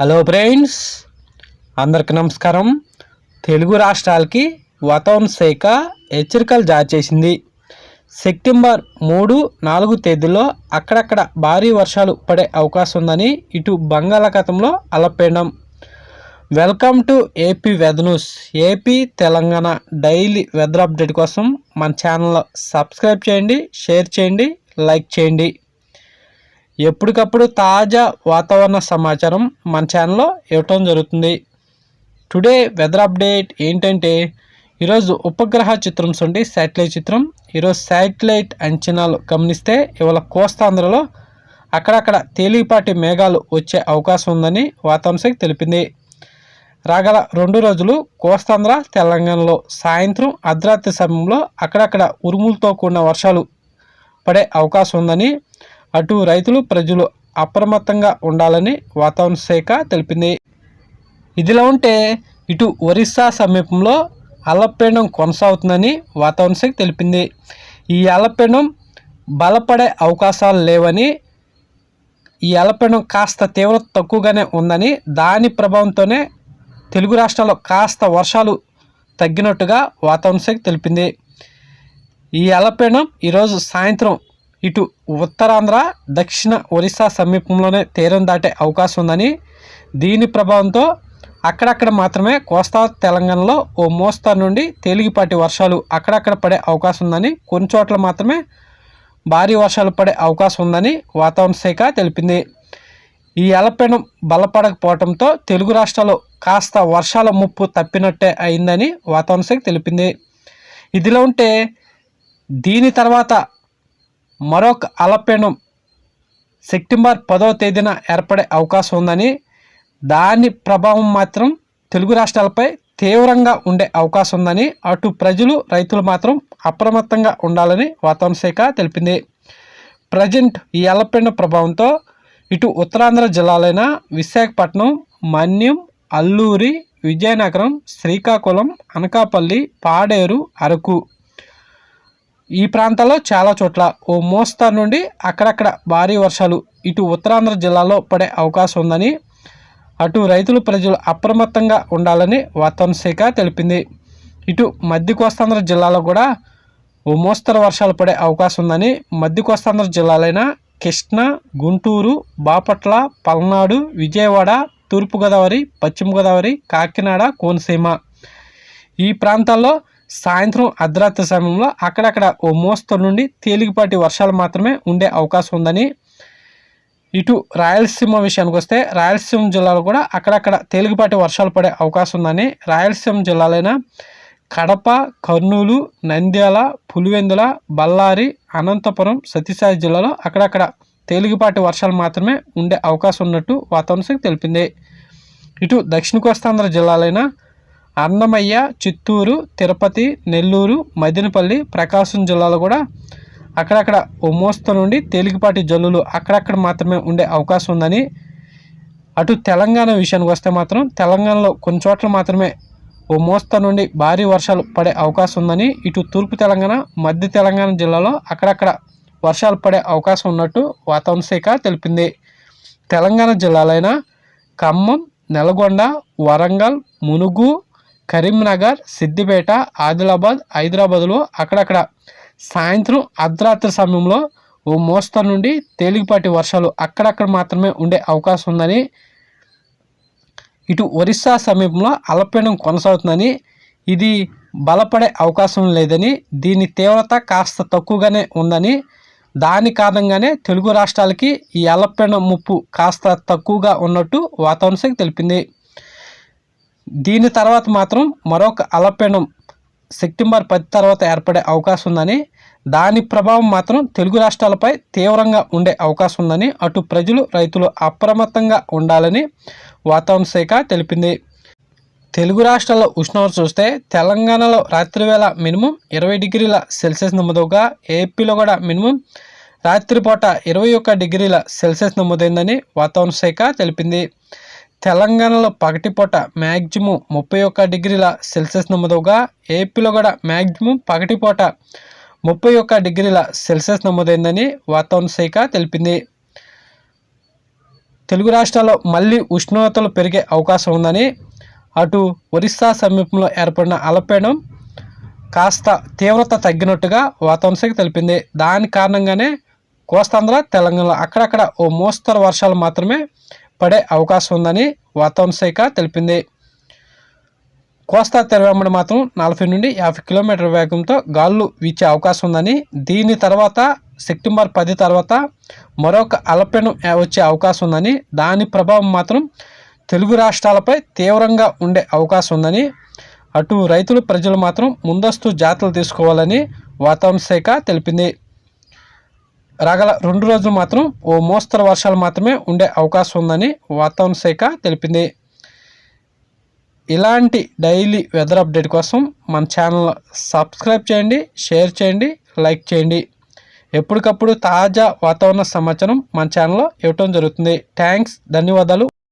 Hello friends అందరికి నమస్కారం. తెలుగు రాష్ట్రాలకి వాతావరణ శాఖ హెచ్చరికలు జారీ చేసింది. సెప్టెంబర్ మూడు నాలుగు తేదీల్లో అక్కడక్కడ భారీ వర్షాలు పడే అవకాశం ఉందని ఇటు బంగాళాఖాతంలో అలపేయడం welcome to AP weather news AP Telangana daily weather update కోసం మన ఛానల్లో సబ్స్క్రైబ్ చేయండి షేర్ చేయండి లైక్ చేయండి. ఎప్పటికప్పుడు తాజా వాతావరణ సమాచారం మన ఛానల్లో ఇవ్వటం జరుగుతుంది. టుడే వెదర్ అప్డేట్ ఏంటంటే ఈరోజు ఉపగ్రహ చిత్రం చూడండి శాటిలైట్ చిత్రం. ఈరోజు శాటిలైట్ అంచనాలు గమనిస్తే ఇవాళ కోస్తాంధ్రలో అక్కడక్కడ తేలికపాటి మేఘాలు వచ్చే అవకాశం ఉందని వాతావరణ శాఖ తెలిపింది. రాగల రెండు రోజులు కోస్తాంధ్ర తెలంగాణలో సాయంత్రం అర్ధరాత్రి సమయంలో అక్కడక్కడ ఉరుములతో కూడిన వర్షాలు పడే అవకాశం ఉందని అటు రైతులు ప్రజలు అప్రమత్తంగా ఉండాలని వాతావరణ శాఖ తెలిపింది. ఇదిలా ఉంటే ఇటు ఒరిస్సా సమీపంలో అల్లపీండం కొనసాగుతుందని వాతావరణ శాఖ తెలిపింది. ఈ అల్లపీండం బలపడే అవకాశాలు లేవని ఈ అల్లపీండం కాస్త తీవ్రత తక్కువగానే ఉందని దాని ప్రభావంతోనే తెలుగు రాష్ట్రాల్లో కాస్త వర్షాలు తగ్గినట్టుగా వాతావరణ శాఖ తెలిపింది. ఈ అల్లపీండం ఈరోజు సాయంత్రం ఇటు ఉత్తరాంధ్ర దక్షిణ ఒరిస్సా సమీపంలోనే తీరం దాటే అవకాశం ఉందని దీని ప్రభావంతో అక్కడక్కడ మాత్రమే కోస్తా తెలంగాణలో ఓ మోస్తరు నుండి తేలికపాటి వర్షాలు అక్కడక్కడ పడే అవకాశం ఉందని కొన్ని చోట్ల మాత్రమే భారీ వర్షాలు పడే అవకాశం ఉందని వాతావరణ శాఖ తెలిపింది. ఈ అలపీడనం బలపడకపోవడంతో తెలుగు రాష్ట్రాల్లో కాస్త వర్షాల ముప్పు తప్పినట్టే అయిందని వాతావరణ శాఖ తెలిపింది. ఇదిలో ఉంటే దీని తర్వాత మరొక అలపీడనం సెప్టెంబర్ పదవ తేదీన ఏర్పడే అవకాశం ఉందని దాని ప్రభావం మాత్రం తెలుగు రాష్ట్రాలపై తీవ్రంగా ఉండే అవకాశం ఉందని అటు ప్రజలు రైతులు మాత్రం అప్రమత్తంగా ఉండాలని వాతావరణ శాఖ తెలిపింది. ప్రజెంట్ ఈ అలపెండ ప్రభావంతో ఇటు ఉత్తరాంధ్ర జిల్లాలైన విశాఖపట్నం మన్యం అల్లూరి విజయనగరం శ్రీకాకుళం అనకాపల్లి పాడేరు అరకు ఈ ప్రాంతాల్లో చాలా చోట్ల ఓ మోస్తరు నుండి అక్కడక్కడ భారీ వర్షాలు ఇటు ఉత్తరాంధ్ర జిల్లాలో పడే అవకాశం ఉందని అటు రైతులు ప్రజలు అప్రమత్తంగా ఉండాలని వాతావరణ శాఖ తెలిపింది. ఇటు మధ్య కోస్తాంధ్ర జిల్లాలో కూడా ఓ మోస్తరు వర్షాలు పడే అవకాశం ఉందని మధ్య కోస్తాంధ్ర జిల్లాలైన కృష్ణా గుంటూరు బాపట్ల పల్నాడు విజయవాడ తూర్పుగోదావరి పశ్చిమ గోదావరి కాకినాడ కోనసీమ. ఈ ప్రాంతాల్లో సాయంత్రం అర్ధరాత్రి సమయంలో అక్కడక్కడ ఓ మోస్తరు నుండి తేలికపాటి వర్షాలు మాత్రమే ఉండే అవకాశం ఉందని ఇటు రాయలసీమ విషయానికి వస్తే రాయలసీమ జిల్లాలో కూడా అక్కడక్కడ తేలికపాటి వర్షాలు పడే అవకాశం ఉందని రాయలసీమ జిల్లాలైన కడప కర్నూలు నంద్యాల పులివెందుల బళ్ళారి అనంతపురం సత్యసాయి జిల్లాలో అక్కడక్కడ తేలికపాటి వర్షాలు మాత్రమే ఉండే అవకాశం ఉన్నట్టు వాతావరణ శాఖ తెలిపింది. ఇటు దక్షిణ కోస్తాంధ్ర జిల్లాలైన అన్నమయ్య చిత్తూరు తిరుపతి నెల్లూరు మదినపల్లి ప్రకాశం జిల్లాలో కూడా అక్కడక్కడ ఓ నుండి తేలికపాటి జల్లులు అక్కడక్కడ మాత్రమే ఉండే అవకాశం ఉందని. అటు తెలంగాణ విషయానికి వస్తే మాత్రం తెలంగాణలో కొన్ని చోట్ల మాత్రమే ఓ నుండి భారీ వర్షాలు పడే అవకాశం ఉందని. ఇటు తూర్పు తెలంగాణ మధ్య తెలంగాణ జిల్లాలో అక్కడక్కడ వర్షాలు పడే అవకాశం ఉన్నట్టు వాతావరణ శాఖ తెలిపింది. తెలంగాణ జిల్లాలైన ఖమ్మం నల్గొండ వరంగల్ మునుగు కరీంనగర్ సిద్దిపేట ఆదిలాబాద్ హైదరాబాద్లో అక్కడక్కడ సాయంత్రం అర్ధరాత్రి సమయంలో ఓ మోస్తరు నుండి తేలికపాటి వర్షాలు అక్కడక్కడ మాత్రమే ఉండే అవకాశం ఉందని ఇటు ఒరిస్సా సమీపంలో అల్పపీడనం కొనసాగుతుందని ఇది బలపడే అవకాశం లేదని దీని తీవ్రత కాస్త తక్కువగానే ఉందని దాని కారణంగానే తెలుగు రాష్ట్రాలకి ఈ అల్పపీడనం ముప్పు కాస్త తక్కువగా ఉన్నట్టు వాతావరణ శాఖ తెలిపింది. దీని తర్వాత మాత్రం మరొక అలపెనం సెప్టెంబర్ పది తర్వాత ఏర్పడే అవకాశం ఉందని దాని ప్రభావం మాత్రం తెలుగు రాష్ట్రాలపై తీవ్రంగా ఉండే అవకాశం ఉందని అటు ప్రజలు రైతులు అప్రమత్తంగా ఉండాలని వాతావరణ శాఖ తెలిపింది. తెలుగు రాష్ట్రాల్లో ఉష్ణోగ్రత చూస్తే తెలంగాణలో రాత్రివేళ మినిమం ఇరవై డిగ్రీల సెల్సియస్ నమోదుగా ఏపీలో కూడా మినిమం రాత్రిపూట ఇరవై ఒక్క డిగ్రీల సెల్సియస్ నమోదైందని వాతావరణ శాఖ తెలిపింది. తెలంగాణలో పగటిపూట మ్యాక్సిమం ముప్పై ఒక్క డిగ్రీల సెల్సియస్ నమోదుగా ఏపీలో కూడా మ్యాక్సిమం పగటిపూట ముప్పై ఒక్క డిగ్రీల సెల్సియస్ నమోదైందని వాతావరణ శాఖ తెలిపింది. తెలుగు రాష్ట్రాల్లో మళ్ళీ ఉష్ణోగ్రతలు పెరిగే అవకాశం ఉందని అటు ఒరిస్సా సమీపంలో ఏర్పడిన అల్పపీడనం కాస్త తీవ్రత తగ్గినట్టుగా వాతావరణ శాఖ తెలిపింది. దాని కారణంగానే కోస్తాంధ్ర తెలంగాణలో అక్కడక్కడ ఓ మోస్తరు వర్షాలు మాత్రమే పడే అవకాశం ఉందని వాతావరణ శాఖ తెలిపింది. కోస్తా తెరవెంబడి మాత్రం నలభై నుండి యాభై కిలోమీటర్ల వేగంతో గాలులు వీచే అవకాశం ఉందని దీని తర్వాత సెప్టెంబర్ పది తర్వాత మరొక అలపెను వచ్చే అవకాశం ఉందని దాని ప్రభావం మాత్రం తెలుగు రాష్ట్రాలపై తీవ్రంగా ఉండే అవకాశం ఉందని అటు రైతులు ప్రజలు మాత్రం ముందస్తు జాగ్రత్తలు తీసుకోవాలని వాతావరణ శాఖ తెలిపింది. రాగల రెండు రోజులు మాత్రం ఓ మోస్తరు వర్షాలు మాత్రమే ఉండే అవకాశం ఉందని వాతావరణ శాఖ తెలిపింది. ఇలాంటి డైలీ వెదర్ అప్డేట్ కోసం మన ఛానల్ సబ్స్క్రైబ్ చేయండి షేర్ చేయండి లైక్ చేయండి. ఎప్పటికప్పుడు తాజా వాతావరణ సమాచారం మన ఛానల్లో ఇవ్వటం జరుగుతుంది. థ్యాంక్స్ ధన్యవాదాలు.